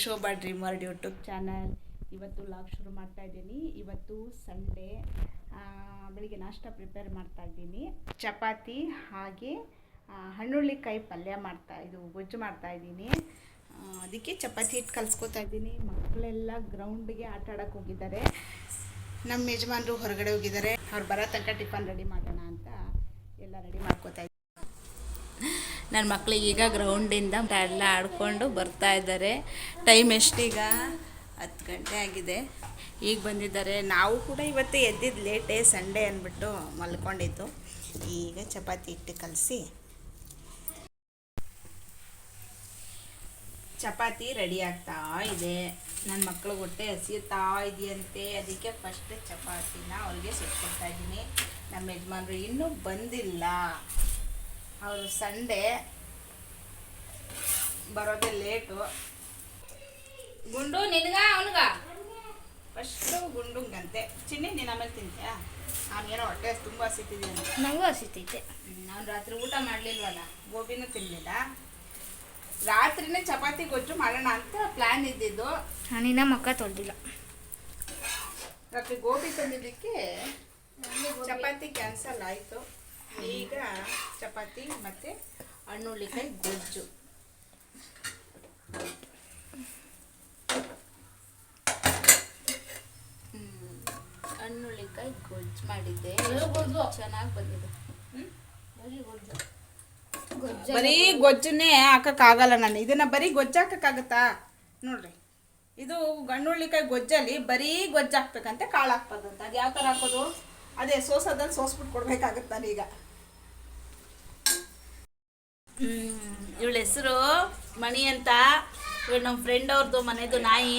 Shobha dreamer YouTube channel. ಇವತ್ತು log ಶುರು ಮಾಡ್ತಾ ಇದ್ದೀನಿ. ಇವತ್ತು ಸಂಡೇ ಬೆಳಿಗ್ಗೆ ನಾಷ್ಟ ಪ್ರಿಪೇರ್ ಮಾಡ್ತಾ ಇದ್ದೀನಿ. ಚಪಾತಿ ಹಾಗೆ ಹಣ್ಣುಳ್ಳಿ ಹಣ್ಣುಳ್ಳಿಕಾಯಿ ಪಲ್ಯ ಮಾಡ್ತಾ, ಇದು ಗೊಜ್ಜು ಮಾಡ್ತಾ ಇದ್ದೀನಿ. ಅದಕ್ಕೆ ಚಪಾತಿ ಹಿಟ್ಟು ಕಲ್ಸ್ಕೊತಾ ಇದ್ದೀನಿ. ಮಕ್ಕಳೆಲ್ಲ ಗ್ರೌಂಡ್ಗೆ ಆಟ ಆಡೋಕ್ಕೆ ಹೋಗಿದ್ದಾರೆ. ನಮ್ಮ ಯಜಮಾನರು ಹೊರಗಡೆ ಹೋಗಿದ್ದಾರೆ. ಅವ್ರು ಬರೋ ತನಕ ಟಿಫನ್ ರೆಡಿ ಮಾಡೋಣ ಅಂತ ಎಲ್ಲ ರೆಡಿ ಮಾಡ್ಕೋತಾ ನನ್ನ ಮಕ್ಳಿಗೆ ಈಗ ಗ್ರೌಂಡಿಂದ ಎಲ್ಲ ಆಡ್ಕೊಂಡು ಬರ್ತಾ ಇದ್ದಾರೆ. ಟೈಮ್ ಎಷ್ಟೀಗ? ಹತ್ತು ಗಂಟೆ ಆಗಿದೆ. ಈಗ ಬಂದಿದ್ದಾರೆ. ನಾವು ಕೂಡ ಇವತ್ತು ಎದ್ದಿದ್ದು ಲೇಟೇ ಸಂಡೇ ಅಂದ್ಬಿಟ್ಟು ಮಲ್ಕೊಂಡಿದ್ದು. ಈಗ ಚಪಾತಿ ಹಿಟ್ಟು ಕಲಸಿ ಚಪಾತಿ ರೆಡಿ ಆಗ್ತಾ ಇದೆ. ನನ್ನ ಮಕ್ಕಳು ಹೊಟ್ಟೆ ಹಸಿಯುತ್ತಾ ಇದೆಯಂತೆ. ಅದಕ್ಕೆ ಫಸ್ಟ್ ಚಪಾತಿನ ಅವ್ರಿಗೆ ಸಿಟ್ಕೊಡ್ತಾ ಇದ್ದೀನಿ. ನಮ್ಮ ಯಜಮಾನ್ರು ಇನ್ನೂ ಬಂದಿಲ್ಲ. ಅವರು ಸಂಡೇ ಬರೋದೇ ಲೇಟು ಗುಂಡು ನಿನಗ ಅವನಿಗ? ಫಸ್ಟು ಗುಂಡುಂಗಂತೆ. ಚಿನ್ನಿ ನೀನು ಆಮೇಲೆ ತಿಂತ್ಯಾ? ಅವನೇನೋ ಹೊಟ್ಟೆ ತುಂಬ ಹಸಿತಿದ್ದೀನಿ ನಂಗೂ ಹಸಿತೈತೆ. ನಾನು ರಾತ್ರಿ ಊಟ ಮಾಡಲಿಲ್ವಲ್ಲ? ಗೋಬಿನೂ ತಿನ್ನಲಿಲ್ಲ ರಾತ್ರಿನೇ ಚಪಾತಿ ಗೊಜ್ಜು ಮಾಡೋಣ ಅಂತ ಪ್ಲ್ಯಾನ್ ಇದ್ದಿದ್ದು. ನಾನಿನ್ನ ಮಕ್ಕ ತೊಳೆದಿಲ್ಲ. ರಾತ್ರಿ ಗೋಬಿ ತಂದಿದ್ದಕ್ಕೆ ಚಪಾತಿ ಕ್ಯಾನ್ಸಲ್ ಆಯಿತು. ಈಗ ಚಪಾತಿ ಮತ್ತು ಹಣ್ಣುಳ್ಳಿಕಾಯಿ ಗೊಜ್ಜು. ಹಣ್ಣುಳ್ಳಿಕಾಯಿ ಗೊಜ್ಜು ಮಾಡಿದ್ದೆ. ಚೆನ್ನಾಗಿ ಬಂದಿದೆ? ಬರೀ ಗೊಜ್ಜನ್ನೇ ಹಾಕಕ್ಕಾಗಲ್ಲ ನಾನು. ಇದನ್ನ ಬರೀ ಗೊಜ್ಜು ಹಾಕಕ್ಕಾಗತ್ತಾ? ನೋಡ್ರಿ. ಇದು ಗಣ್ಣುಳ್ಳಿಕಾಯಿ ಗೊಜ್ಜಲ್ಲಿ ಬರೀ ಗೊಜ್ಜು ಹಾಕ್ಬೇಕಂತೆ ಕಾಳು ಹಾಕ್ಬೋದಂತ ಅದು ಯಾವ ಥರ ಹಾಕೋದು? ಅದೇ ಸೋಸೋದಲ್ಲಿ ಸೋಸ್ಬಿಟ್ಟು ಕೊಡ್ಬೇಕಾಗತ್ತೆ ನಾನೀಗ. ಇವಳ ಹೆಸರು ಮಣಿ ಅಂತ. ಇವಳು ನಮ್ಮ ಫ್ರೆಂಡ್ ಅವ್ರದ್ದು ಮನೆದು ನಾಯಿ.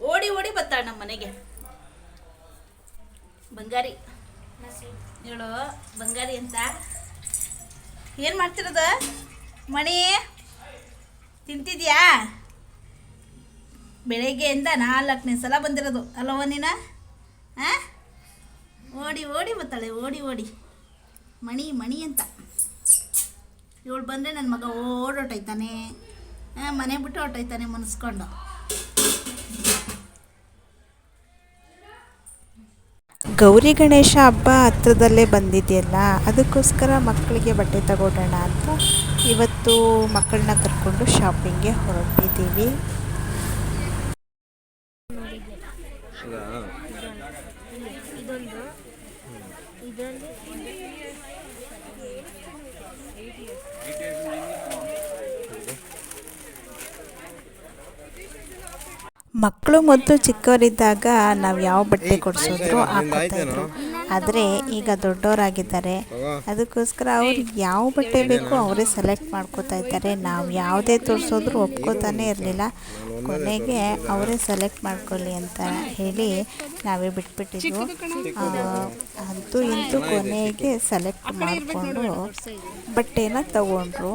ಓಡಿ ಓಡಿ ಬರ್ತಾಳೆ ನಮ್ಮ ಮನೆಗೆ. ಬಂಗಾರಿ. ಇವಳು ಬಂಗಾರಿ ಅಂತ. ಏನು ಮಾಡ್ತಿರೋದು? ಮಣಿ, ತಿಂತಿದ್ಯಾ? ಬೆಳಗ್ಗೆಯಿಂದ ನಾಲ್ಕನೇ ಸಲ ಬಂದಿರೋದು. ಅಲ್ಲವ ನೀನ? ಹಾಂ ಓಡಿ ಓಡಿ ಬತ್ತಾಳೆ ಓಡಿ ಓಡಿ. ಮಣಿ ಮಣಿ ಅಂತ. ಇವಳು ಬಂದರೆ ನನ್ನ ಮಗ ಓಡೋಟೈತಾನೆ ಹಾಂ ಮನೆ ಬಿಟ್ಟು ಹೊಟ್ಟೋಯ್ತಾನೆ ಮನಸ್ಕೊಂಡು. ಗೌರಿ ಗಣೇಶ ಹಬ್ಬ ಹತ್ರದಲ್ಲೇ ಬಂದಿದೆಯಲ್ಲ ಅದಕ್ಕೋಸ್ಕರ ಮಕ್ಕಳಿಗೆ ಬಟ್ಟೆ ತಗೊಳ್ಳೋಣ ಅಂತ ಇವತ್ತು ಮಕ್ಕಳನ್ನ ಕರ್ಕೊಂಡು ಶಾಪಿಂಗ್ಗೆ ಹೊರಟಿದ್ದೀವಿ. ಇದೊಂದು ಇದರಲ್ಲಿ ಮಕ್ಕಳು ಮೊದಲು ಚಿಕ್ಕವರಿದ್ದಾಗ ನಾವು ಯಾವ ಬಟ್ಟೆ ಕೊಡಿಸಿದ್ರು ಹಾಕೋತಾ ಇದ್ರು. ಆದರೆ ಈಗ ದೊಡ್ಡವರಾಗಿದ್ದಾರೆ. ಅದಕ್ಕೋಸ್ಕರ ಅವ್ರು ಯಾವ ಬಟ್ಟೆ ಬೇಕೋ ಅವರೇ ಸೆಲೆಕ್ಟ್ ಮಾಡ್ಕೋತಾ ಇದ್ದಾರೆ. ನಾವು ಯಾವುದೇ ತೋರಿಸೋದ್ರು ಒಪ್ಕೋತಾನೆ ಇರಲಿಲ್ಲ. ಕೊನೆಗೆ ಅವರೇ ಸೆಲೆಕ್ಟ್ ಮಾಡ್ಕೊಳ್ಳಿ ಅಂತ ಹೇಳಿ ನಾವೇ ಬಿಟ್ಬಿಟ್ಟಿದ್ವು. ಅಂತೂ ಇಂತೂ ಕೊನೆಗೆ ಸೆಲೆಕ್ಟ್ ಮಾಡಿಕೊಂಡು ಬಟ್ಟೆನ ತಗೊಂಡ್ರು.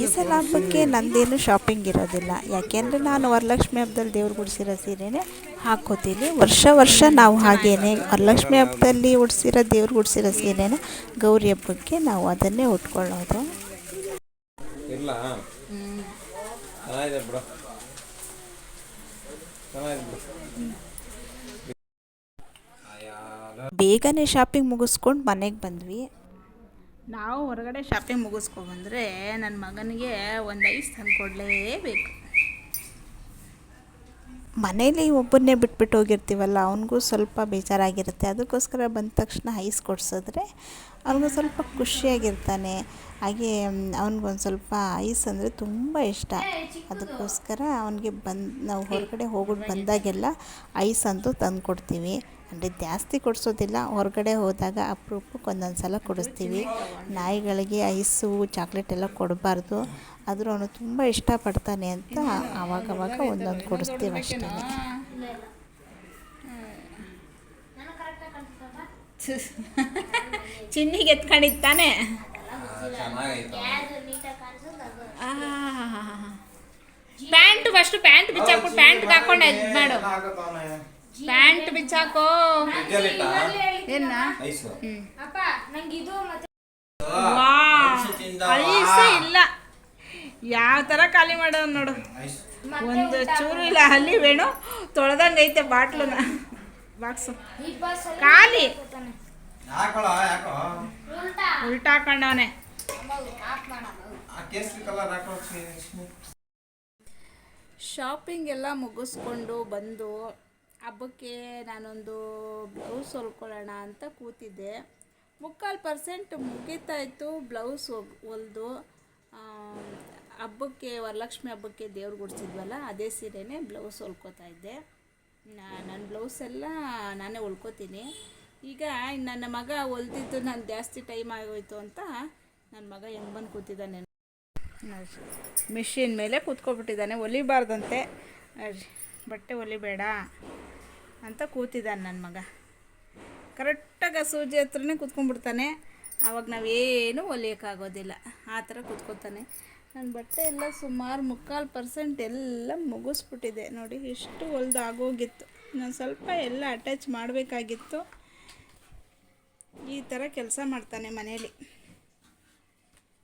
ಈ ಸಲ ಹಬ್ಬಕ್ಕೆ ನಂದೇನು ಶಾಪಿಂಗ್ ಇರೋದಿಲ್ಲ. ಯಾಕೆಂದರೆ ನಾನು ವರಲಕ್ಷ್ಮಿ ಹಬ್ಬದಲ್ಲಿ ದೇವ್ರು ಗುಡಿಸಿರೋ ಸೀರೆನೇ ಹಾಕೋತೀನಿ. ವರ್ಷ ವರ್ಷ ನಾವು ಹಾಗೇನೆ ವರಲಕ್ಷ್ಮಿ ಹಬ್ಬದಲ್ಲಿ ಉಡ್ಸಿರೋ ದೇವ್ರು ಗುಡಿಸಿರೋ ಸೀರೆನ ಗೌರಿ ಹಬ್ಬಕ್ಕೆ ನಾವು ಅದನ್ನೇ ಉಟ್ಕೊಳ್ಳೋದು. ಇಲ್ಲ. ಬಿಡು. ಬೇಗನೆ ಶಾಪಿಂಗ್ ಮುಗಿಸ್ಕೊಂಡು ಮನೆಗೆ ಬಂದ್ವಿ. ನಾವು ಹೊರಗಡೆ ಶಾಪಿಂಗ್ ಮುಗಿಸ್ಕೊಬಂದ್ರೆ ನನ್ನ ಮಗನಿಗೆ ಒಂದು ಐಸ್ ತಂದು ಕೊಡಲೇಬೇಕು. ಮನೇಲಿ ಒಬ್ಬನೇ ಬಿಟ್ಬಿಟ್ಟು ಹೋಗಿರ್ತೀವಲ್ಲ ಅವನಿಗೂ ಸ್ವಲ್ಪ ಬೇಜಾರಾಗಿರುತ್ತೆ. ಅದಕ್ಕೋಸ್ಕರ ಬಂದ ತಕ್ಷಣ ಐಸ್ ಕೊಡಿಸಿದ್ರೆ ಅವನಿಗೂ ಸ್ವಲ್ಪ ಖುಷಿಯಾಗಿರ್ತಾನೆ. ಹಾಗೆ ಅವ್ನಿಗೊಂದು ಸ್ವಲ್ಪ ಐಸ್ ಅಂದರೆ ತುಂಬ ಇಷ್ಟ. ಅದಕ್ಕೋಸ್ಕರ ಅವನಿಗೆ ಬಂದು, ನಾವು ಹೊರಗಡೆ ಹೋಗ್ಬಿಟ್ಟು ಬಂದಾಗೆಲ್ಲ ಐಸ್ ಅಂತೂ ತಂದು ಕೊಡ್ತೀವಿ ಅಂದರೆ ಜಾಸ್ತಿ ಕೊಡಿಸೋದಿಲ್ಲ. ಹೊರಗಡೆ ಹೋದಾಗ ಅಪರೂಪಕ್ಕೆ ಒಂದೊಂದು ಸಲ ಕೊಡಿಸ್ತೀವಿ. ನಾಯಿಗಳಿಗೆ ಐಸು, ಚಾಕ್ಲೇಟ್ ಎಲ್ಲ ಕೊಡಬಾರ್ದು. ಆದರೂ ಅವನು ತುಂಬ ಇಷ್ಟಪಡ್ತಾನೆ ಅಂತ ಆವಾಗವಾಗ ಒಂದೊಂದು ಕೊಡಿಸ್ತೀವಿ ಅಷ್ಟೇ. ಚಿನ್ನಿಗೆ ಎತ್ಕೊಂಡಿದ್ದಾನೆ. ಪ್ಯಾಂಟ್ ಫಸ್ಟ್ ಪ್ಯಾಂಟ್ ಬಿಚ್ಚಾಕು ಪ್ಯಾಂಟ್ ಹಾಕೊಂಡು ಇದು ಮಾಡು. ಪ್ಯಾಂಟ್ ಬಿಚ್ಚಾಕೋ. ಏನ? ಐಸು. ಇಲ್ಲ. ಯಾವ ಥರ ಖಾಲಿ ಮಾಡೋದು ನೋಡು. ಒಂದು ಚೂರು ಇಲ್ಲ ಅಲ್ಲಿ ವೇಣು ತೊಳೆದಂಗೈತೆ ಐತೆ ಬಾಟ್ಲನ್ನ. ಬಾಕ್ಸು. ಖಾಲಿ. ಉಲ್ಟಾ ಹಾಕೊಂಡವನೆ. ಶಾಪಿಂಗ್ ಎಲ್ಲ ಮುಗಿಸ್ಕೊಂಡು ಬಂದು ಹಬ್ಬಕ್ಕೆ ನಾನೊಂದು ಬ್ಲೌಸ್ ಹೊಲ್ಕೊಳ್ಳೋಣ ಅಂತ ಕೂತಿದ್ದೆ. ಮುಕ್ಕಾಲು ಪರ್ಸೆಂಟ್ ಮುಗೀತಾ ಇತ್ತು ಬ್ಲೌಸ್ ಹೊಲ್ದು. ಹಬ್ಬಕ್ಕೆ ವರಲಕ್ಷ್ಮಿ ಹಬ್ಬಕ್ಕೆ ದೇವ್ರು ಗುಡಿಸಿದ್ವಲ್ಲ, ಅದೇ ಸೀರೆನೇ ಬ್ಲೌಸ್ ಹೊಲ್ಕೋತಾ ಇದ್ದೆ. ನನ್ನ ಬ್ಲೌಸ್ ಎಲ್ಲ ನಾನೇ ಹೊಲ್ಕೋತೀನಿ. ಈಗ ನನ್ನ ಮಗ ಹೊಲ್ದಿದ್ದು ನಾನು ಜಾಸ್ತಿ ಟೈಮ್ ಆಗೋಯ್ತು ಅಂತ ನನ್ನ ಮಗ ಹೆಂಗೆ ಬಂದು ಕೂತಿದ್ದಾನೆ ಮಿಷಿನ್ ಮೇಲೆ ಕೂತ್ಕೊಬಿಟ್ಟಿದ್ದಾನೆ, ಒಲಿಬಾರ್ದಂತೆ. ಬಟ್ಟೆ ಒಲಿಬೇಡ ಅಂತ ಕೂತಿದ್ದಾನೆ ನನ್ನ ಮಗ. ಕರೆಕ್ಟಾಗಿ ಆ ಸೂಜಿ ಹತ್ರನೇ ಕೂತ್ಕೊಂಡ್ಬಿಡ್ತಾನೆ. ಆವಾಗ ನಾವೇನು ಒಲಿಯೋಕ್ಕಾಗೋದಿಲ್ಲ. ಆ ಥರ ಕೂತ್ಕೊತಾನೆ. ನನ್ನ ಬಟ್ಟೆ ಎಲ್ಲ ಸುಮಾರು ಮುಕ್ಕಾಲು ಪರ್ಸೆಂಟ್ ಎಲ್ಲ ಮುಗಿಸ್ಬಿಟ್ಟಿದೆ. ನೋಡಿ, ಇಷ್ಟು ಹೊಲ್ದು ಆಗೋಗಿತ್ತು ನಾನು ಸ್ವಲ್ಪ ಎಲ್ಲ ಅಟ್ಯಾಚ್ ಮಾಡಬೇಕಾಗಿತ್ತು. ಈ ಥರ ಕೆಲಸ ಮಾಡ್ತಾನೆ ಮನೇಲಿ.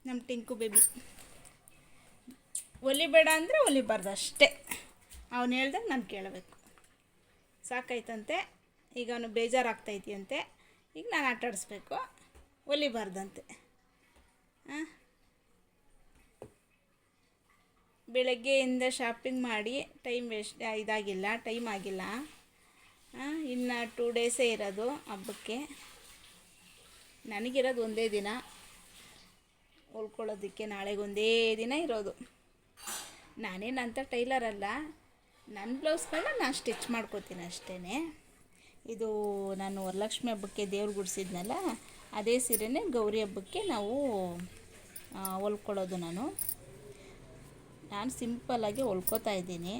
ನಮ್ಮ ಟಿಂಕು ಬೇಬಿ. ಒಲಿಬೇಡ ಅಂದರೆ ಒಲಿಬಾರ್ದು ಅಷ್ಟೇ. ಅವನು ಹೇಳ್ದೆ ನಾನು ಕೇಳಬೇಕು. ಸಾಕಾಯ್ತಂತೆ. ಈಗ ಅವನು ಬೇಜಾರಾಗ್ತೈತಿಯಂತೆ ಈಗ ನಾನು ಆಟಾಡಿಸ್ಬೇಕು ಒಲಿಬಾರ್ದಂತೆ ಹಾಂ ಬೆಳಗ್ಗೆಯಿಂದ ಶಾಪಿಂಗ್ ಮಾಡಿ ಟೈಮ್ ವೇಸ್ಟ್ ಇದಾಗಿಲ್ಲ, ಟೈಮ್ ಆಗಿಲ್ಲ. ಇನ್ನು ಟೂ ಡೇಸೇ ಇರೋದು ಹಬ್ಬಕ್ಕೆ. ನನಗಿರೋದು ಒಂದೇ ದಿನ. ಹೊಲ್ಕೊಳ್ಳೋದಕ್ಕೆ ನಾಳೆಗೊಂದೇ ದಿನ ಇರೋದು. ನಾನೇನಂತ ಟೈಲರ್ ಅಲ್ಲ. ನನ್ನ ಬ್ಲೌಸ್ಗಳನ್ನ ನಾನು ಸ್ಟಿಚ್ ಮಾಡ್ಕೋತೀನಿ ಅಷ್ಟೇ ಇದು ನಾನು ವರಲಕ್ಷ್ಮಿ ಹಬ್ಬಕ್ಕೆ ದೇವ್ರು ಗುಡಿಸಿದ್ನಲ್ಲ, ಅದೇ ಸೀರೆನೇ ಗೌರಿ ಹಬ್ಬಕ್ಕೆ ನಾವು ಹೊಲ್ಕೊಳ್ಳೋದು ನಾನು. ನಾನು ಸಿಂಪಲ್ಲಾಗಿ ಹೊಲ್ಕೋತಾ ಇದ್ದೀನಿ.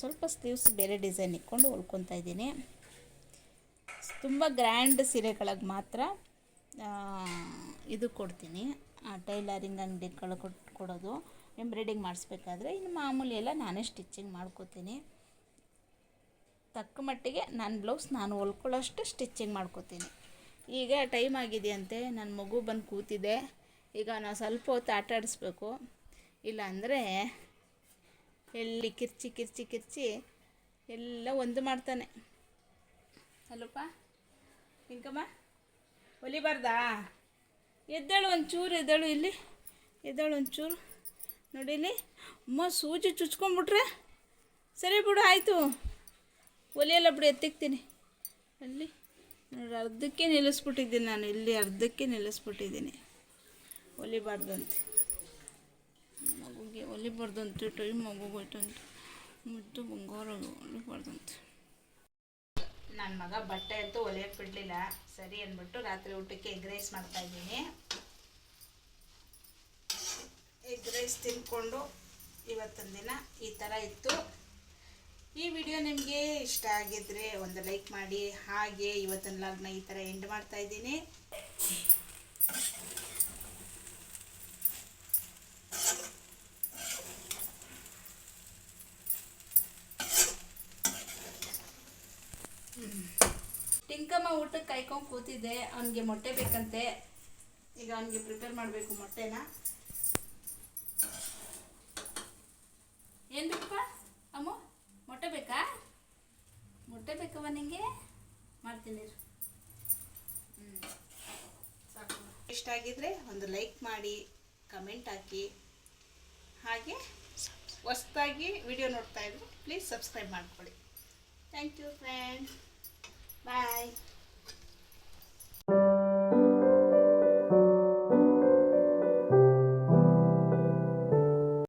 ಸ್ವಲ್ಪ ಸ್ಲೀವ್ಸ್ ಬೇರೆ ಡಿಸೈನ್ ಇಟ್ಕೊಂಡು ಹೊಲ್ಕೊತಾ ಇದ್ದೀನಿ. ತುಂಬ ಗ್ರ್ಯಾಂಡ್ ಸೀರೆಗಳಿಗೆ ಮಾತ್ರ ಇದು ಕೊಡ್ತೀನಿ. ಟೈಲರಿಂಗ್ ಅಂಗಡಿಗಳು ಕೊಟ್ಟು ಕೊಡೋದು. ಎಂಬ್ರಾಯ್ಡಿಂಗ್ ಮಾಡಿಸ್ಬೇಕಾದ್ರೆ ಇನ್ನು ಮಾಮೂಲಿ ಎಲ್ಲ ನಾನೇ ಸ್ಟಿಚ್ಚಿಂಗ್ ಮಾಡ್ಕೋತೀನಿ. ತಕ್ಕ ಮಟ್ಟಿಗೆ ನನ್ನ ಬ್ಲೌಸ್ ನಾನು ಹೊಲ್ಕೊಳ್ಳೋಷ್ಟು ಸ್ಟಿಚ್ಚಿಂಗ್ ಮಾಡ್ಕೋತೀನಿ. ಈಗ ಟೈಮ್ ಆಗಿದೆಯಂತೆ, ನನ್ನ ಮಗು ಬಂದು ಕೂತಿದೆ. ಈಗ ನಾವು ಸ್ವಲ್ಪ ಹೊತ್ತು ಆಟ ಆಡಿಸ್ಬೇಕು. ಇಲ್ಲಾಂದರೆ ಎಲ್ಲಿ ಕಿರ್ಚಿ ಕಿರ್ಚಿ ಕಿರ್ಚಿ ಎಲ್ಲ ಒಂದು ಮಾಡ್ತಾನೆ. ಅಲ್ಲಪ್ಪ ಪಿಂಕಮ್ಮ ಹೊಲಿಬಾರ್ದಾ? ಎದ್ದೇಳು ಒಂಚೂರು, ಎದ್ದೇಳು ಇಲ್ಲಿ, ಎದ್ದೇಳು ಒಂಚೂರು. ನೋಡಿ ಇಲ್ಲಿ. ಅಮ್ಮ ಸೂಜಿ ಚುಚ್ಕೊಂಡ್ಬಿಟ್ರೆ ಸರಿ ಬಿಡು, ಆಯಿತು. ಒಲಿಯಲ್ಲ ಬಿಡು, ಎತ್ತಿಕ್ತೀನಿ. ಅಲ್ಲಿ. ನೋಡಿ, ಅರ್ಧಕ್ಕೆ ನಿಲ್ಲಿಸ್ಬಿಟ್ಟಿದ್ದೀನಿ ನಾನು. ಇಲ್ಲಿ ಅರ್ಧಕ್ಕೆ ನಿಲ್ಲಿಸ್ಬಿಟ್ಟಿದ್ದೀನಿ. ಒಲಿಬಾರ್ದಂತೆ ಮಗುಗೆ ಒಲಿಬಾರ್ದಂತೆ ಟೈಮ್ ಮಗುಗೋಯ್ತಂತೆ ಮುದ್ದು ಬಂಗಾರ ಒಲಿಬಾರ್ದಂತೆ ನನ್ನ ಮಗ ಬಟ್ಟೆ ಅಂತೂ ಒಲೆಯಕ್ಕೆ ಬಿಡಲಿಲ್ಲ. ಸರಿ ಅಂದ್ಬಿಟ್ಟು ರಾತ್ರಿ ಊಟಕ್ಕೆ ಎಗ್ ರೈಸ್ ಮಾಡ್ತಾ ಇದ್ದೀನಿ. ಎಗ್ ರೈಸ್ ತಿನ್ಕೊಂಡು ಇವತ್ತೊಂದು ದಿನ ಈ ಥರ ಇತ್ತು. ಈ ವಿಡಿಯೋ ನಿಮಗೆ ಇಷ್ಟ ಆಗಿದ್ರೆ ಒಂದು ಲೈಕ್ ಮಾಡಿ, ಹಾಗೆ ಇವತ್ತಿನ ಲಗ್ನ ಈ ಥರ ಎಂಡ್ ಮಾಡ್ತಾ ಇದ್ದೀನಿ ಊಟಕ್ಕೆ ಕಾಯ್ಕೊಂಡು ಕೂತಿದ್ದೆ. ಅವನಿಗೆ ಮೊಟ್ಟೆ ಬೇಕಂತೆ. ಈಗ ಅವನಿಗೆ ಪ್ರಿಪೇರ್ ಮಾಡಬೇಕು ಮೊಟ್ಟೆನ. ಏನು ಬೇಕಪ್ಪ? ಅಮ್ಮ, ಮೊಟ್ಟೆ ಬೇಕಾ? ಮೊಟ್ಟೆ ಬೇಕವ ನಿಂಗೆ? ಮಾಡ್ತೀನಿ ಹ್ಞೂ. ಸಾಕು. ಇಷ್ಟ ಆಗಿದ್ರೆ ಒಂದು ಲೈಕ್ ಮಾಡಿ ಕಮೆಂಟ್ ಹಾಕಿ. ಹಾಗೆ ಹೊಸ್ದಾಗಿ ವಿಡಿಯೋ ನೋಡ್ತಾ ಇದ್ರೆ ಪ್ಲೀಸ್ ಸಬ್ಸ್ಕ್ರೈಬ್ ಮಾಡ್ಕೊಳ್ಳಿ. Thank you friend 拜。